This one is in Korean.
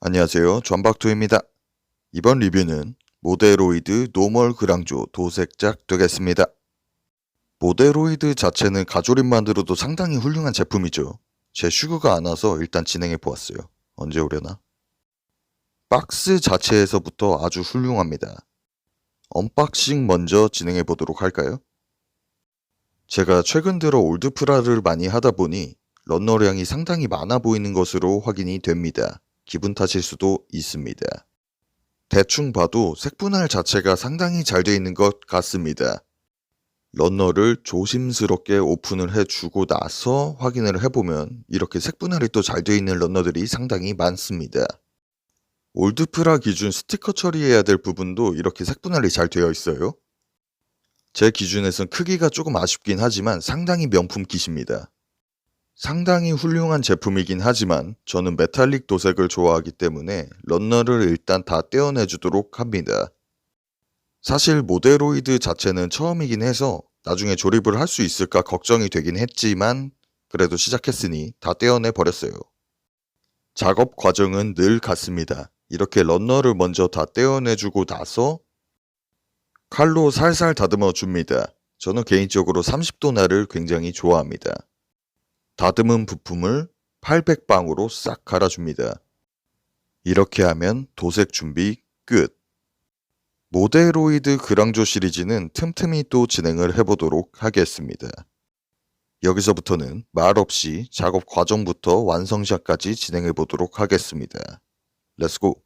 안녕하세요. 전박투입니다. 이번 리뷰는 모데로이드 노멀 그랑조 도색작 되겠습니다. 모데로이드 자체는 가조림만으로도 상당히 훌륭한 제품이죠. 제 슈그가 안 와서 일단 진행해 보았어요. 언제 오려나? 박스 자체에서부터 아주 훌륭합니다. 언박싱 먼저 진행해 보도록 할까요? 제가 최근 들어 올드프라를 많이 하다 보니 런너량이 상당히 많아 보이는 것으로 확인이 됩니다. 기분 탓일 수도 있습니다. 대충 봐도 색분할 자체가 상당히 잘 되어 있는 것 같습니다. 런너를 조심스럽게 오픈을 해주고 나서 확인을 해보면 이렇게 색분할이 또잘 되어 있는 런너들이 상당히 많습니다. 올드프라 기준 스티커 처리해야 될 부분도 이렇게 색분할이 잘 되어 있어요. 제 기준에선 크기가 조금 아쉽긴 하지만 상당히 명품 킷입니다. 상당히 훌륭한 제품이긴 하지만 저는 메탈릭 도색을 좋아하기 때문에 런너를 일단 다 떼어내 주도록 합니다. 사실 모데로이드 자체는 처음이긴 해서 나중에 조립을 할 수 있을까 걱정이 되긴 했지만 그래도 시작했으니 다 떼어내 버렸어요. 작업 과정은 늘 같습니다. 이렇게 런너를 먼저 다 떼어내주고 나서 칼로 살살 다듬어 줍니다. 저는 개인적으로 30도 날을 굉장히 좋아합니다. 다듬은 부품을 800방으로 싹 갈아줍니다. 이렇게 하면 도색 준비 끝. 모데로이드 그랑조 시리즈는 틈틈이 또 진행을 해보도록 하겠습니다. 여기서부터는 말없이 작업 과정부터 완성샷까지 진행해 보도록 하겠습니다. 렛츠고!